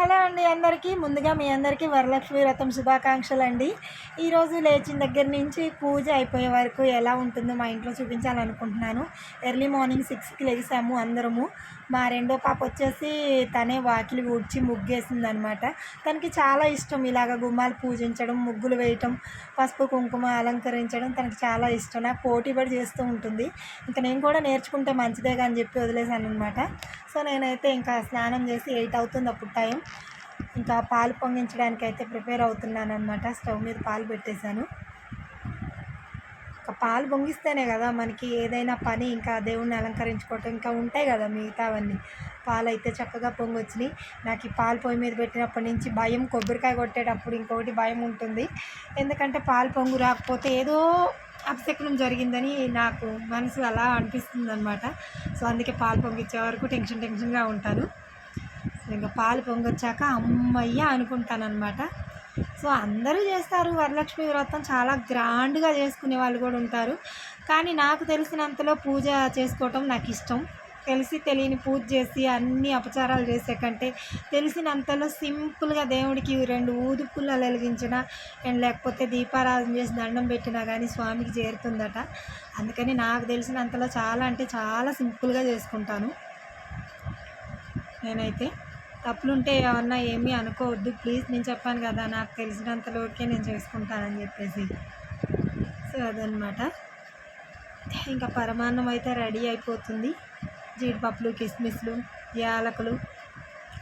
Hello అండి అందరికీ. ముందుగా మీ అందరికీ వరలక్ష్మి వ్రతం శుభాకాంక్షలు అండి ఈరోజు లేచిన దగ్గర నుంచి పూజ అయిపోయే వరకు ఎలా ఉంటుందో మా ఇంట్లో చూపించాలనుకుంటున్నాను. ఎర్లీ మార్నింగ్ సిక్స్కి లేసాము అందరము. మా రెండో పాప వచ్చేసి తనే వాకిలి ఊడ్చి ముగ్గేసింది అనమాట తనకి చాలా ఇష్టం ఇలాగ గుమ్మాలు పూజించడం ముగ్గులు వేయటం పసుపు కుంకుమ అలంకరించడం తనకి చాలా ఇష్టం. నాకు పోటీ పడి చేస్తూ ఉంటుంది. ఇంకా నేను కూడా నేర్చుకుంటే మంచిదే కానీ చెప్పి వదిలేశాను అనమాట సో నేనైతే ఇంకా స్నానం చేసి ఎయిట్ అవుతుంది అప్పుడు టైం. ఇంకా పాలు పొంగించడానికి అయితే ప్రిపేర్ అవుతున్నాను అనమాట స్టవ్ మీద పాలు పెట్టేశాను. పాలు పొంగిస్తేనే కదా మనకి ఏదైనా పని ఇంకా దేవుణ్ణి అలంకరించుకోవటం ఇంకా ఉంటాయి కదా మిగతావన్నీ. పాలు అయితే చక్కగా పొంగొచ్చినాయి. నాకు ఈ పాలు పొయ్యి మీద పెట్టినప్పటి నుంచి భయం కొబ్బరికాయ కొట్టేటప్పుడు ఇంకొకటి భయం ఉంటుంది. ఎందుకంటే పాలు పొంగు రాకపోతే ఏదో అపశకునం జరిగిందని నాకు మనసు అలా అనిపిస్తుంది అనమాట సో అందుకే పాలు పొంగిచ్చే వరకు టెన్షన్ టెన్షన్గా ఉంటాను. ఇంకా పాలు పొంగొచ్చాక అమ్మయ్య అనుకుంటాను అనమాట సో అందరూ చేస్తారు వరలక్ష్మి వ్రతం. చాలా గ్రాండ్గా చేసుకునే వాళ్ళు కూడా ఉంటారు. కానీ నాకు తెలిసినంతలో పూజ చేసుకోవటం నాకు ఇష్టం. తెలిసి తెలియని పూజ చేసి అన్ని అపచారాలు చేసే కంటే తెలిసినంతలో సింపుల్గా దేవుడికి రెండు ఊదుపుల్ల వెలిగించిన అండ్ లేకపోతే దీపారాధన చేసి దండం పెట్టినా కానీ స్వామికి చేరుతుందట. అందుకని నాకు తెలిసినంతలో చాలా అంటే చాలా సింపుల్గా చేసుకుంటాను. నేనైతే తప్పులుంటే ఏమన్నా ఏమీ అనుకోవద్దు. ప్లీజ్ నేను చెప్పాను కదా నాకు తెలిసినంతలోకే నేను చేసుకుంటానని చెప్పేసి. సో అదనమాట ఇంకా పరమాన్నం అయితే రెడీ అయిపోతుంది. జీడిపప్పులు కిస్మిస్లు యాలకులు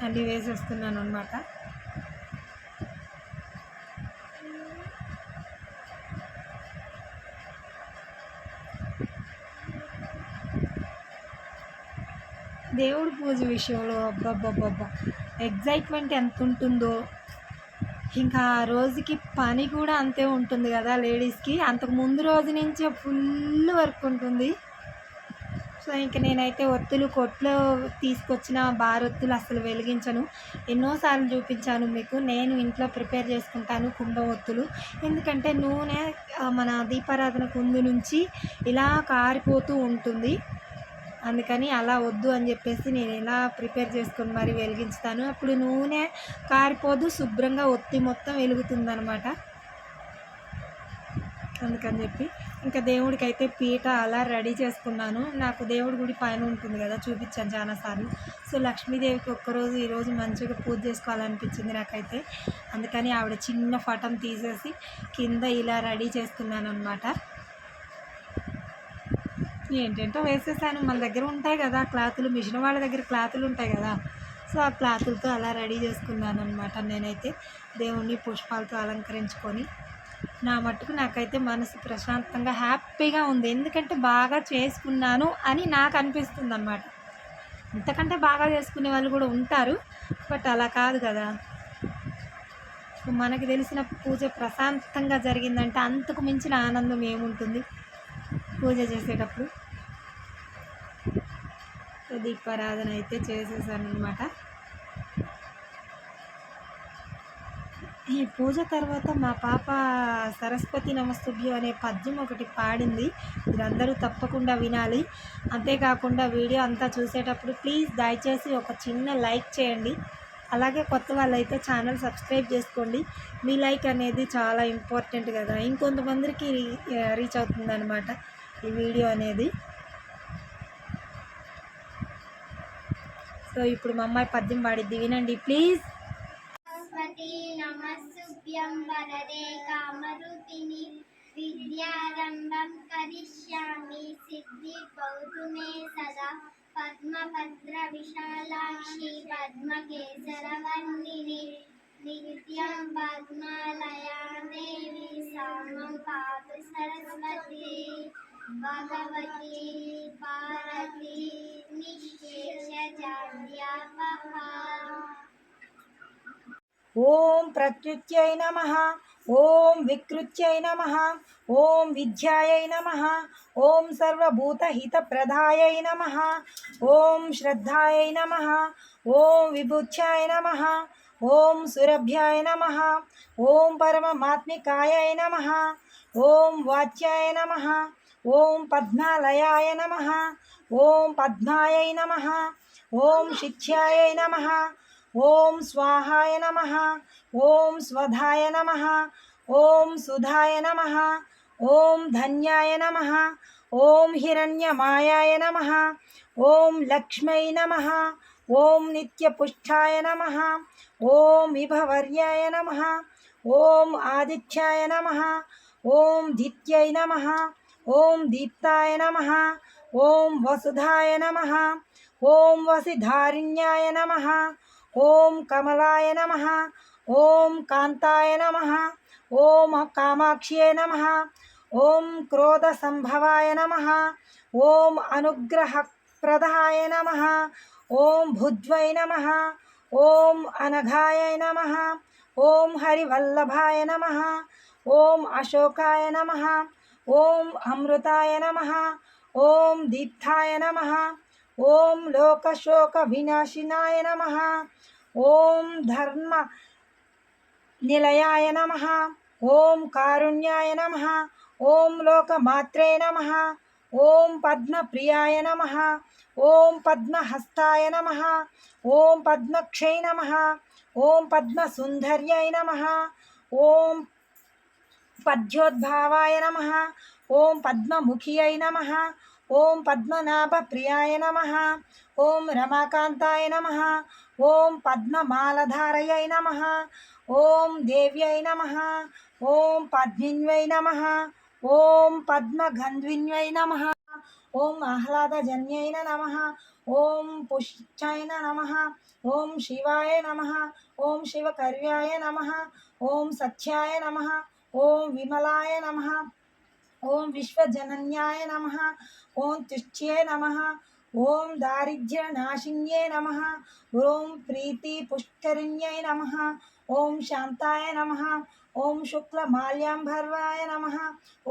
అన్నీ వేసేస్తున్నాను అనమాట దేవుడి పూజ విషయంలో అబ్బబ్బబ్బబ్బా. ఎగ్జైట్మెంట్ ఎంత ఉంటుందో ఇంకా ఆ రోజుకి పని కూడా అంతే ఉంటుంది కదా లేడీస్కి. అంతకు ముందు రోజు నుంచే ఫుల్ వర్క్ ఉంటుంది. సో ఇంక నేనైతే ఒత్తులు కొట్లో తీసుకొచ్చిన బారొత్తులు అసలు వెలిగించను. ఎన్నోసార్లు చూపించాను మీకు. నేను ఇంట్లో ప్రిపేర్ చేసుకుంటాను కుండ ఒత్తులు. ఎందుకంటే నూనె మన దీపారాధన కుందు నుంచి ఇలా కారిపోతూ ఉంటుంది. అందుకని అలా వద్దు అని చెప్పేసి నేను ఎలా ప్రిపేర్ చేసుకొని మరి వెలిగించుతాను. అప్పుడు నూనె కారిపోదు శుభ్రంగా ఒత్తి మొత్తం వెలుగుతుందనమాట అందుకని చెప్పి ఇంకా దేవుడికి అయితే పీట అలా రెడీ చేసుకున్నాను. నాకు దేవుడి గుడి పైన ఉంటుంది కదా చూపించాను చాలాసార్లు సో లక్ష్మీదేవికి ఒక్కరోజు ఈరోజు మంచిగా పూజ చేసుకోవాలనిపించింది నాకైతే. అందుకని ఆవిడ చిన్న ఫటం తీసేసి కింద ఇలా రెడీ చేసుకున్నాను అనమాట ఏంటంటో వేసేసాను. మన దగ్గర ఉంటాయి కదా క్లాతులు మిషన్ వాళ్ళ దగ్గర క్లాతులు ఉంటాయి కదా. సో ఆ క్లాతులతో అలా రెడీ చేసుకున్నాను అనమాట నేనైతే దేవుణ్ణి పుష్పాలతో అలంకరించుకొని నా మట్టుకు నాకైతే మనసు ప్రశాంతంగా హ్యాపీగా ఉంది. ఎందుకంటే బాగా చేసుకున్నాను అని నాకు అనిపిస్తుంది అనమాట ఇంతకంటే బాగా చేసుకునే వాళ్ళు కూడా ఉంటారు. బట్ అలా కాదు కదా. మనకి తెలిసిన పూజ ప్రశాంతంగా జరిగిందంటే అంతకు మించిన ఆనందం ఏముంటుంది? పూజ చేసేటప్పుడు దీపారాధన అయితే చేసేసాను అనమాట ఈ పూజ తర్వాత మా పాప సరస్వతి నమస్తుభ్యం అనే పద్యం ఒకటి పాడింది. మీరందరూ తప్పకుండా వినాలి. అంతేకాకుండా వీడియో అంతా చూసేటప్పుడు ప్లీజ్ దయచేసి ఒక చిన్న లైక్ చేయండి. అలాగే కొత్త వాళ్ళైతే ఛానల్ సబ్స్క్రైబ్ చేసుకోండి. మీ లైక్ అనేది చాలా ఇంపార్టెంట్ కదా. ఇంకొంతమందికి రీచ్ అవుతుంది అనమాట ఈ వీడియో అనేది. సో ఇప్పుడు మా అమ్మాయి పద్యం పాడిద్ది. వినండి ప్లీజ్. విద్యారంభం కరిష్యామి సిద్ధి పౌతుమే సదా పద్మభద్ర విశాలాక్షి పద్మకేసరవర్ణిని नित्यं पद्मालया देवी सामं पाप सरस्वती भगवती पार्वती निःशेषजाड्यापहा ॐ प्रत्युत्यै नमः ॐ विकृत्यै नमः ॐ विद्यायै नमः ॐ सर्वभूतहितप्रदायै नमः ॐ श्रद्धायै नमः ॐ नमः ओम सुरभ्याय नम ओं परमात्मकाय नम ओं वाच्याय नम ओं पद्मालयाय नम ओं पद्माय नम ओं शिक्षाय नम ओं स्वाहाय नम ओं स्वधाय नम ओं सुधाय नम ओं धन्याय नम ओं हिण्यमाय नम ओं लक्ष्म नमः ॐ नित्यपुष्ठाय नम ओं विभवर्याय नम ओं आदित्याय नम ओं दित्यै नम ओं दीप्ताय नम ओं वसुधाय नम ओं वसीधारिण्याय नम ओं कमलाय नमः ॐ कान्ताय नमः ॐ कामाक्ष्यै नमः ॐ क्रोधसम्भवाय नमः ॐ अनुग्रहप्रदाय नमः ओम भुद्वै नमः। ओम अनघाय नमः। ओम हरिवल्लभाय नमः। ओम अशोकाय नमः। ओम अमृताय नमः। ओम दीप्ताय नमः। लोकशोक विनाशिनाय नमः। ओम धर्म निलयाय नमः। ओम कारुण्याय नमः। ओम लोकमात्रे नमः। ॐ नम नमः ॐ पद्महस्ताय नमः ॐ पद्मक्षै नमः ॐ पद्मसुन्दर्याय नमः ॐ पद्योद्भावाय नमः ॐ नम नमः पद्मनाभ प्रियाय नम ॐ रमाकान्ताय नम ॐ पद्ममालधारयै नम ॐ दिव्य नम ॐ पद्मिन्वै नम ॐ नम नमः। ॐ आह्लादजन्यै नमः। ॐ पुष्चाय नमः। ॐ शिवाय नमः। ॐ शिवकर्याय नम। ॐ सख्याय नम। ॐ विमलाय नम। ॐ विश्वजनन्याय नम। ॐ तुष्ट्ये नम। ओम दारिद्र्य नाशिन्ये नमः ॐ प्रीतिपुष्करिण्यै नमः ओम शांताय नमः ॐ शुक्लमाल्याम्भर्वाय नमः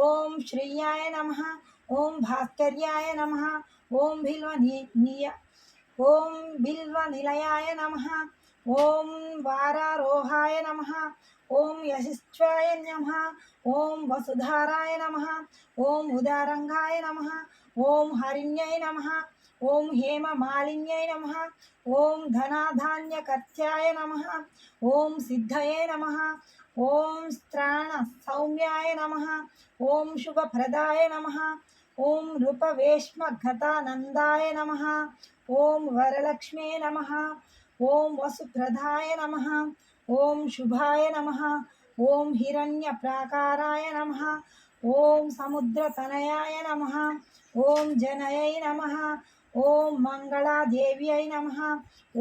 ओम श्रीयाय नमः ओम भास्कर्याय नमः ॐ ओम ॐ बिल्वनिलयाय नमः ओम वारारोहाय नमः ओम यशिष्ठाय नमः ओम वसुधाराय नमः ओम उदारंगाय नमः ओम हरिण्यै नमः ॐ हेममालिन्यै नमः ॐ धनाधान्यकर्त्याय नमः ॐ सिद्धये नमः ॐ स्त्राणसौम्याय नमः शुभ प्रदाय नमः ओं नृपवेश्मघतानन्दाय नमः ओं वरलक्ष्मे नमः ओं वसुप्रधाय नमः ओं शुभाय नमः ओं हिरण्यप्राकाराय नमः ओं समुद्रतनयाय नमः ओं जनयै नमः ఓం సముద్రతనయాయ నమ ఓం జనయై నమ ఓం మంగళాదేవ్యై నమ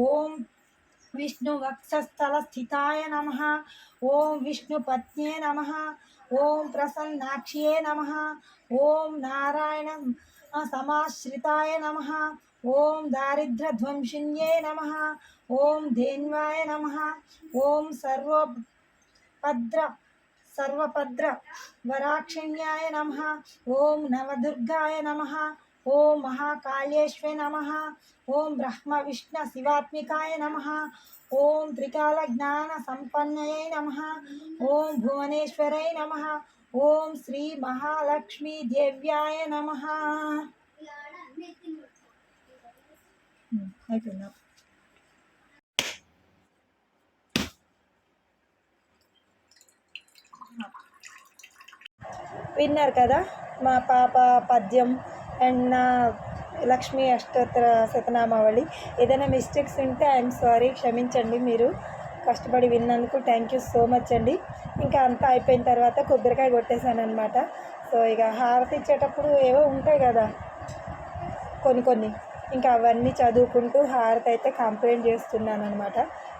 ఓం విష్ణువక్షస్థలస్థితాయ నమ ఓం విష్ణుపత్న్యే నమ ఓం ప్రసన్నాక్ష్యే నమ ఓం నారాయణ సమాశ్రితాయ నమ ఓం దారిద్ర్యధ్వంసిన్యే నమ ఓం ధేన్వాయ నమ ఓం సర్వభద్ర సర్వభద్ర వరాక్షిణ్యాయ నమ ఓం నవదుర్గాయ నమ ఓం మహాకాళేశ్వే నమ ఓం బ్రహ్మ విష్ణు శివాత్మికాయ నమ ఓం త్రికాల జ్ఞాన సంపన్నయై నమ ఓం భువనేశ్వరై నమ ఓం శ్రీ మహాలక్ష్మీ దేవ్యాయ నమ అయిపోయిందా విన్నారు కదా మా పాప పద్యం అండ్ నా లక్ష్మీ అష్టోత్తర శతనామావళి. ఏదైనా మిస్టేక్స్ ఉంటే ఐఎమ్ సారీ క్షమించండి మీరు. కష్టపడి విన్నందుకు థ్యాంక్ యూ సో మచ్ అండి. ఇంకా అంతా అయిపోయిన తర్వాత కొబ్బరికాయ కొట్టేశాను అనమాట సో ఇక హారతి ఇచ్చేటప్పుడు ఏవో ఉంటాయి కదా కొన్ని కొన్ని. ఇంకా అవన్నీ చదువుకుంటూ హారతి అయితే కంప్లైంట్ చేస్తున్నాను అనమాట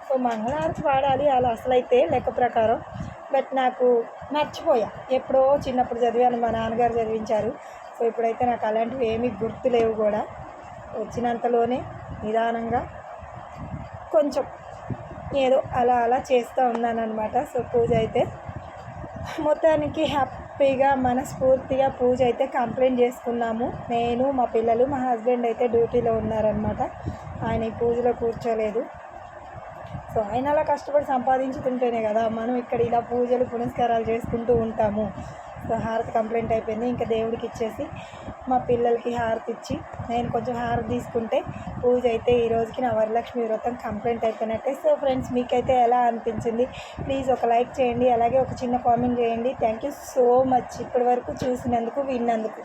సో మంగళహారతి వాడాలి అలా అసలైతే లెక్క ప్రకారం. బట్ నాకు మర్చిపోయా. ఎప్పుడో చిన్నప్పుడు చదివాను మా నాన్నగారు చదివించారు. సో ఇప్పుడైతే నాకు అలాంటివి ఏమీ గుర్తులేవు కూడా. వచ్చినంతలోనే నిదానంగా కొంచెం ఏదో అలా అలా చేస్తూ ఉన్నాను అనమాట సో పూజ అయితే మొత్తానికి హ్యాపీగా మనస్ఫూర్తిగా పూజ అయితే కంప్లైంట్ చేసుకున్నాము. నేను మా పిల్లలు మా హస్బెండ్ అయితే డ్యూటీలో ఉన్నారనమాట ఆయన ఈ పూజలో కూర్చోలేదు. సో ఆయన అలా కష్టపడి సంపాదించుతుంటేనే కదా మనం ఇక్కడ ఇలా పూజలు పునస్కారాలు చేసుకుంటూ ఉంటాము. హారతి కంప్లైంట్ అయిపోయింది. ఇంకా దేవుడికి ఇచ్చేసి మా పిల్లలకి హారతి ఇచ్చి నేను కొంచెం హారతి తీసుకుంటే పూజ అయితే ఈ రోజుకి నా వరలక్ష్మి వ్రతం కంప్లైంట్ అయిపోయినట్టే. సో ఫ్రెండ్స్ మీకైతే ఎలా అనిపించింది? ప్లీజ్ ఒక లైక్ చేయండి అలాగే ఒక చిన్న కామెంట్ చేయండి. Thank you so much. ఇప్పటి వరకు చూసినందుకు విన్నందుకు.